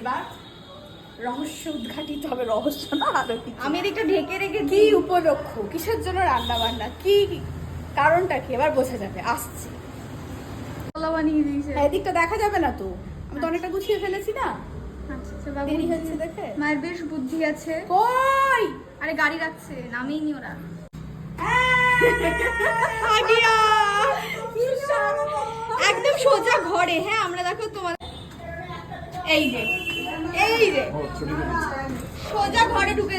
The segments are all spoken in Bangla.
এবার রহস্য উদ্ঘাটিত হবে রহস্য না আরও কিছু। আমি এদিকটা ঢেকে রেখে কি উপলক্ষ? কিসের জন্য রান্না বান্না কি কারণটা কি? এবার বোঝা যাবে। আসছে। দিয়েছে। এদিকটা দেখা যাবে না তো? আমি তো অনেকটা গুছিয়ে ফেলেছি না? আচ্ছা, আচ্ছা, দেরি হচ্ছে দেখে? মায়ের বেশ বুদ্ধি আছে। কই? আরে গাড়ি রাখছে। নামেই নি ওরা আডিয়া একদম সোজা ঘরে। হ্যাঁ আমরা দেখো তোমার এই যে এই যে সোজা ঘরে ঢুকে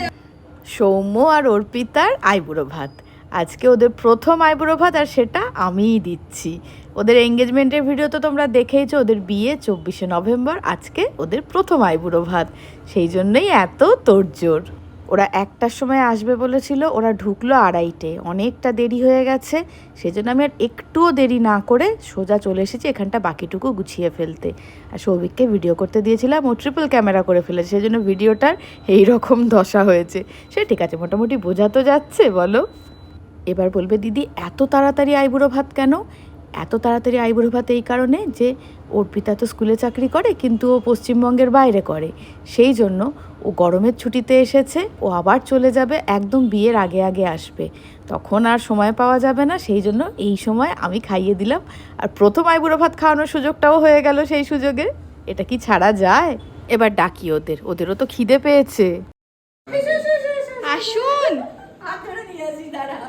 সৌম্য আর অর্পিতার আইবুড়ো ভাত। আজকে ওদের প্রথম আইবুড়ো ভাত আর সেটা আমিই দিচ্ছি। ওদের এঙ্গেজমেন্টের ভিডিও তো তোমরা দেখেইছো ওদের বিয়ে চব্বিশে নভেম্বর আজকে ওদের প্রথম আইবুড়ো ভাত। সেই জন্যই এত তোড়জোড়। ওরা একটার সময় আসবে বলেছিল, ওরা ঢুকলো আড়াইটে। অনেকটা দেরি হয়ে গেছে, সেজন্য আমি আর একটুও দেরি না করে সোজা চলে এসেছি এখানটা বাকিটুকু গুছিয়ে ফেলতে। আর সৌভিককে ভিডিও করতে দিয়েছিলাম, ও ট্রিপল ক্যামেরা করে ফেলেছে, সেজন্য ভিডিওটার এই রকম দশা হয়েছে। সে ঠিক আছে, মোটামুটি বোঝা তো যাচ্ছে, বলো। এবার বলবে, দিদি, এত তাড়াতাড়ি আইবুড়ো ভাত কেন? এত তাড়াতাড়ি আইবুড়ো ভাত এই কারণে যে অর্পিতা তো স্কুলে চাকরি করে, কিন্তু ও পশ্চিমবঙ্গের বাইরে করে। সেই জন্য ও গরমের ছুটিতে এসেছে, ও আবার চলে যাবে, একদম বিয়ের আগে আগে আসবে। তখন আর সময় পাওয়া যাবে না, সেই জন্য এই সময় আমি খাইয়ে দিলাম। আর প্রথম আইবুড়ো ভাত খাওয়ানোর সুযোগটাও হয়ে গেল সেই সুযোগে। এটা কি ছাড়া যায়? এবার ডাকি ওদের, ওদেরও তো খিদে পেয়েছে। আসুন হাত ধরে নিয়ে আসি দাঁড়া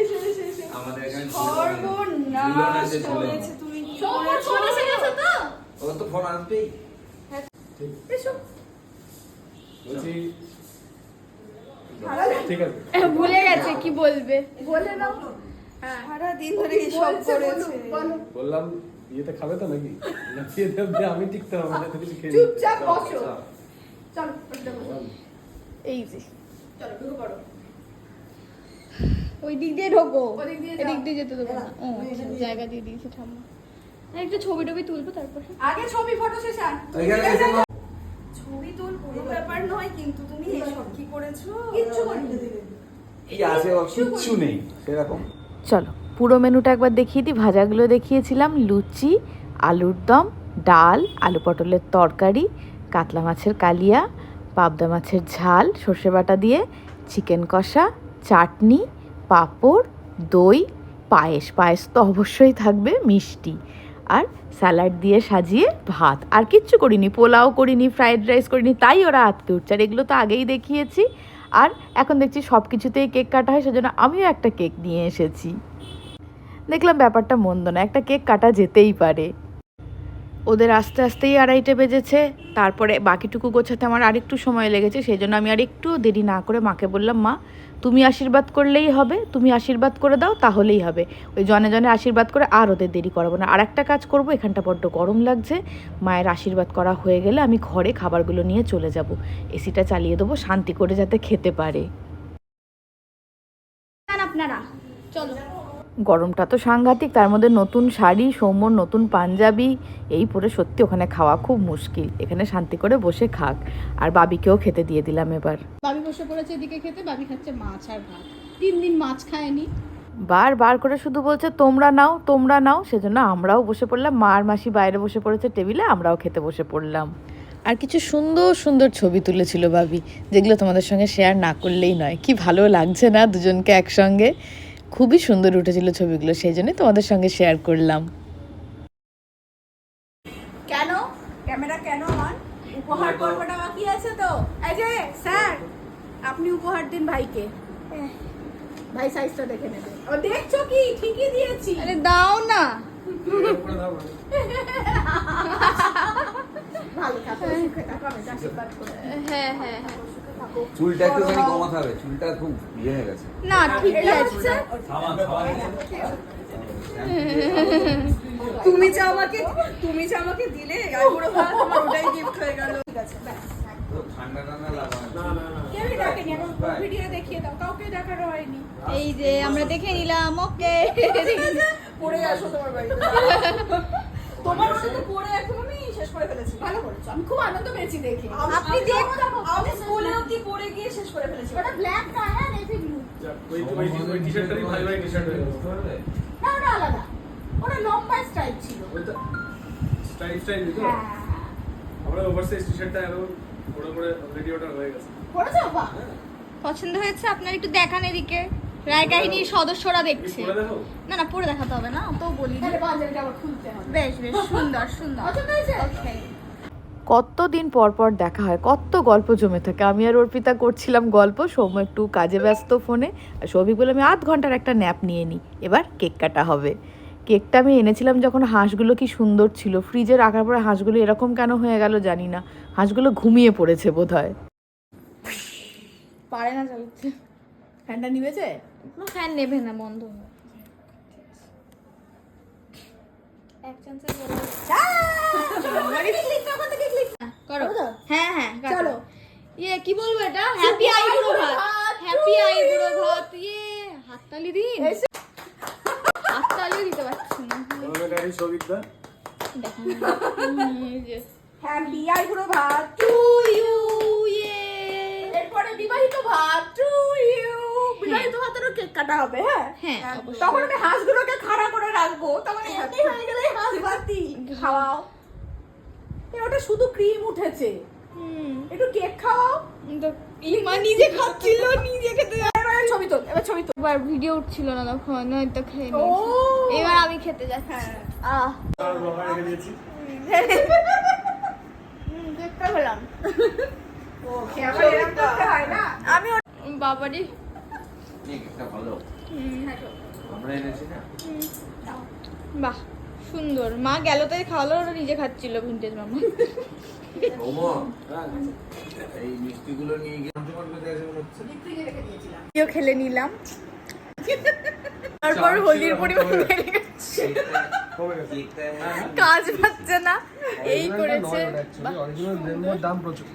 এসো এসো এসো আমাদের এখানে সর্বনাশ করেছে তুমি কি ফোন এসে গেছে তো? ও তো ফোন আসবেই এসো। বলছি সারাদিন ঠিক আছে। ভুলে গেছে কি বলবে? বলে সারাদিন ধরে কি সব করেছে? বললাম ইয়েতে খাবে তো নাকি? না বিয়েতে আমি টিকতে হবে না তো কিছু খেয়ে চুপচাপ বসো। চলো। এই যে। চলো ঢুকে পড়ো। ওই দিক দিয়ে ঢোকো। দিয়ে এদিক দিয়ে যেতে দেবো না। ও আচ্ছা, জায়গা দিয়ে দিয়েছে ঠাম্মা না, একটু ছবি টবি তুলবো তারপর। আগে ছবি ফটো সেশন ছবি তোল। কোনো ব্যাপার নয় কিন্তু তুমি এসব কি করেছ? কিচ্ছু করিনি। কি আছে কিচ্ছু নেই সেরকম। চলো পুরো মেনুটা একবার দেখিয়ে দিই। ভাজাগুলো দেখিয়েছিলাম। লুচি আলুর দম ডাল আলু পটলের তরকারি কাতলা মাছের কালিয়া পাবদা মাছের ঝাল সর্ষে বাটা দিয়ে চিকেন কষা চাটনি পাঁপড়, দই, পায়েস। পায়েস তো অবশ্যই থাকবে, মিষ্টি। আর স্যালাড দিয়ে সাজিয়ে ভাত। আর কিচ্ছু করিনি, পোলাও করিনি ফ্রাইড রাইস করিনি, তাই ওরা আটকে উঠছে। আর এগুলো তো আগেই দেখিয়েছি। আর এখন দেখছি সব কিছুতেই কেক কাটা হয়, সেজন্য আমিও একটা কেক নিয়ে এসেছি। দেখলাম ব্যাপারটা মন্দ না, একটা কেক কাটা যেতেই পারে। ওদের আস্তে আস্তেই আড়াইটে বেজেছে, তারপরে বাকিটুকু গোছাতে আমার আরেকটু সময় লেগেছে সেই জন্য আমি আর একটু দেরি না করে মাকে বললাম, মা, তুমি আশীর্বাদ করলেই হবে, তুমি আশীর্বাদ করে দাও, তাহলেই হবে। ওই জনে জনে আশীর্বাদ করে আর ওদের দেরি করাবো না। আর একটা কাজ করব, এখানটা বড্ড গরম লাগছে, মায়ের আশীর্বাদ করা হয়ে গেলে আমি ঘরে খাবারগুলো নিয়ে চলে যাব। এসিটা চালিয়ে দেবো, শান্তি করে যাতে খেতে পারে। আপনারা, চলো। গরমটা তো সাংঘাতিক তার মধ্যে নতুন শাড়ি সৌম্যর নতুন পাঞ্জাবি এই পরে সত্যি ওখানে খাওয়া খুব মুশকিল। এখানে শান্তি করে বসে খাক। আর বাবিকেও খেতে দিয়ে দিলাম এবার। বাবি বসে পড়েছে এদিকে খেতে বাবি খাচ্ছে মাছ আর ভাত। তিন দিন মাছ খায়নি। বার বার করে শুধু বলছে তোমরা নাও তোমরা নাও। সেজন্য আমরাও বসে পড়লাম। মা আর মাসি বাইরে বসে পড়েছে টেবিলে আমরাও খেতে বসে পড়লাম। আর কিছু সুন্দর সুন্দর ছবি তুলেছিল বাবি যেগুলো তোমাদের সঙ্গে শেয়ার না করলেই নয়। কি ভালো লাগছে না দুজনকে একসঙ্গে? খুবই সুন্দর উঠেছিল ছবিগুলো সেই জন্যই তোমাদের সঙ্গে শেয়ার করলাম। কেন? ক্যামেরা কেন অন উপহার পর্বটা বাকি আছে তো। এই যে স্যার আপনি উপহার দিন ভাইকে। ভাই সাইজটা দেখে নেবে। ও দেখছ কি? ঠিকই দিয়েছি। আরে দাও না। দাও না। ভালো থাকো সুখে থাকো আমি আশীর্বাদ করে। হ্যাঁ হ্যাঁ হ্যাঁ। চুলটা একটুখানি কমাতে হবে চুলটা খুব ইয়ে হয়ে গেছে। না ঠিকই এটা আছে তুমি যে আমাকে তুমি যে আমাকে দিলে আইবুড়ো ভাত আমার ওটাই গিফট হয়ে গেল। ঠিক আছে ব্যাস। ঠান্ডা ঠান্ডা লাগা না না না। কেউই ডাকেনি এখন ভিডিও দেখিয়ে দাও কাউকে দেখারও হয়নি। এই যে আমরা দেখে নিলাম ওকে পড়ে আসো তোমার বাড়িতে তোমার পড়ে এখন করে ফেলেছি ভালো করেছ আমি খুব আনন্দ পেয়েছি দেখে। আপনি দেখো, আমি স্কুলে অবধি পড়ে গিয়ে শেষ করে ফেলেছি। ওটা ব্ল্যাক না হ্যাঁ নেভি ব্লু ওই ওই ওই টি-শার্টটারই ভাই ভাই টি-শার্ট হয়ে গেছে না ওটা আলাদা। ওটা লম্বা স্ট্রাইপ ছিল। হ্যাঁ। আমরা ওভারসাইজ টি-শার্টটা এরকম ওটা হয়ে গেছে। পড়েছো? বাহ। পছন্দ হয়েছে আপনার? একটু দেখান এদিকে। রায় কাহিনীর সদস্যরা দেখছে। না না পরে দেখাতে হবে না তো বলি তাহলে পাঞ্জাবিটা আবার খুলতে হবে। বেশ বেশ সুন্দর সুন্দর। Okay. কতদিন পর পর দেখা হয় কত গল্প জমে থাকে। আমি আর অর্পিতা করছিলাম গল্প সৌম্য একটু কাজে ব্যস্ত ফোনে। আর সৌভিক বলে আমি আধ ঘণ্টার একটা ন্যাপ নিয়ে নিই। এবার কেক কাটা হবে। কেকটা আমি এনেছিলাম যখন হাঁসগুলো কি সুন্দর ছিল। ফ্রিজে রাখার পরে হাঁসগুলো এরকম কেন হয়ে গেল জানি না। হাঁসগুলো ঘুমিয়ে পড়েছে বোধ হয় পারে না চালাতে। ফ্যানটা নিবেছে কোনো ফ্যান নেবে না বন্ধ এক চান্সে করো করো। হ্যাঁ হ্যাঁ চলো। ইয়ে কি বলব এটা? হ্যাপি আইবুড়ো ভাত হ্যাপি আইবুড়ো ভাত ইয়ে হাততালি দিন। হাততালিও দিতে পারছি না। হ্যাপি ভাত কাটা হবে হ্যাঁ? হ্যাঁ, তখন আমি হাঁসগুলোকে খাড়া করে রাখব। তখন এমনি হয়ে গেলে হাঁস ভাতি খাওয়াও। ওটা শুধু ক্রিম উঠেছে। একটু কেক খাওয়াও। তো মা নিজে খাচ্ছিল নিজে খেতে ছবি এবার এবার ভিডিও উঠছিল না তখন নয়তো খেয়ে ও! এবার আমি খেতে যাচ্ছি। হ্যাঁ। আহ। কেকটা হয় আমি বাবারি। একটা ভালো। আমরা এনেছি না? বাহ সুন্দর। মা গেল তাই খাওয়ালো ওরা নিজে খাচ্ছিল ভিন্টেজ মামা। এই মিষ্টিগুলো নিয়ে গিয়ে হচ্ছে? খেলে নিলাম। তারপর হোলির পরিমাণ বেড়ে গেছে। কেকটা কাজ পাচ্ছে না। এই করেছে। দাম প্রচুর।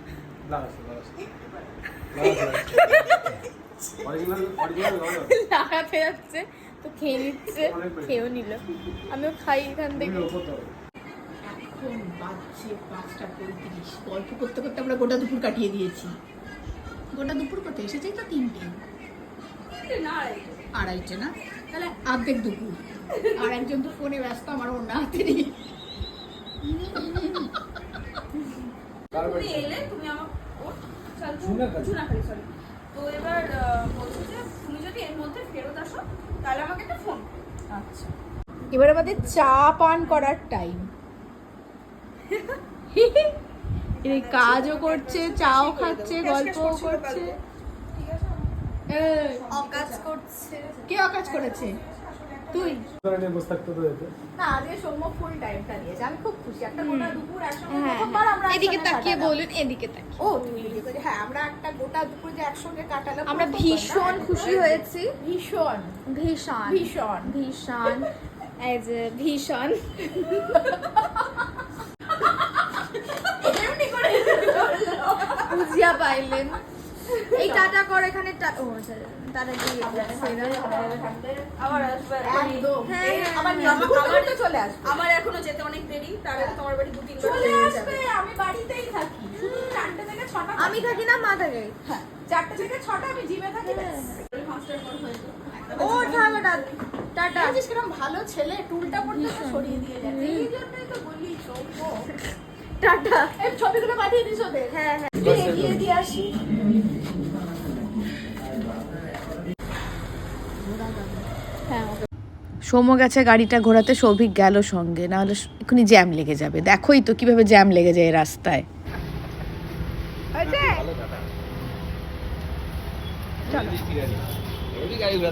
লাগাতে যাচ্ছে তো খেয়ে নিচ্ছে খেয়েও নিল। আমিও খাই এখান থেকে। এখন বাজছে পাঁচটা পঁয়ত্রিশ। গল্প করতে করতে আমরা গোটা দুপুর কাটিয়ে দিয়েছি। গোটা দুপুর করতে এসেছি তো তিনটে। আড়াইটে না? তাহলে অর্ধেক দুপুর। আর একজন তো ফোনে ব্যস্ত আমার অন্য হাতে নেই। তুমি এলে তুমি আমার তো এবার বলছে যে তুমি যদি এর মধ্যে ফেরত আসো তাহলে আমাকে একটা ফোন আচ্ছা। এবার আমাদের চা পান করার টাইম এই কাজও করছে চাও খাচ্ছে গল্পও করছে অকাজ করছে। কে অকাজ করেছে? তুই? বসে থাকতে তো না আজকে সৌম্য ফুল টাইমটা দিয়েছে আমি খুব খুশি। একটা গোটা দুপুর একসঙ্গে হ্যাঁ প্রথমবার আমরা এদিকে তাকিয়ে কাটালাম। বলুন এদিকে তাকিয়ে। ও তুমি এদিকে হ্যাঁ আমরা একটা গোটা দুপুর যে একসঙ্গে কাটালাম আমরা ভীষণ খুশি হয়েছি। ভীষণ। ভীষণ। ভীষণ। ভীষণ। যে ভীষণ। পাইলেন। এই টাটা কর এখানে ও টাটা দিয়ে আবার আসবে। একদম। আমার। নিয়ম করতে চলে আসবে। আমার এখনও যেতে অনেক দেরি তার আগে তোমার বাড়ি দু তিন চলে আসবে আমি বাড়িতেই থাকি। শুধু চারটে থেকে ছটা আমি থাকি না মা থাকে। হ্যাঁ চারটে থেকে ছটা আমি জিমে থাকি হ্যাঁ। ও টাটা। কিরম ভালো ছেলে টুলটা পর্যন্ত সরিয়ে দিয়ে যাচ্ছে এই জন্যই তো বলি সৌম্য টাটা। এই ছবিগুলো পাঠিয়ে দিস ওদের। হ্যাঁ হ্যাঁ। এগিয়ে দিয়ে আসি। সৌম্য গেছে গাড়িটা ঘোরাতে সৌভিক গেল সঙ্গে। নাহলে এক্ষুনি জ্যাম লেগে যাবে। দেখোই তো কীভাবে জ্যাম লেগে যায় এই রাস্তায়।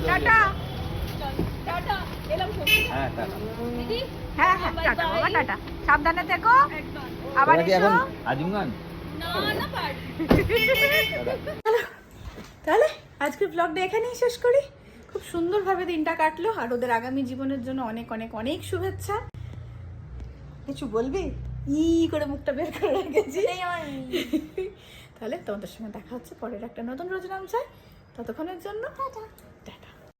টাটা। হ্যাঁ টাটা। হ্যাঁ হ্যাঁ সাবধানে থেকো। আবার এখন আজিমগঞ্জ? তাহলে আজকের ব্লগটা এখানেই শেষ করি। খুব সুন্দরভাবে দিনটা কাটলো আর ওদের আগামী জীবনের জন্য অনেক অনেক অনেক শুভেচ্ছা। কিছু বলবি? ই করে মুখটা বের করে রেখেছি তাহলে তোমাদের সঙ্গে দেখা হচ্ছে পরের একটা নতুন রোজনাম চাই ততক্ষণের জন্য টাটা।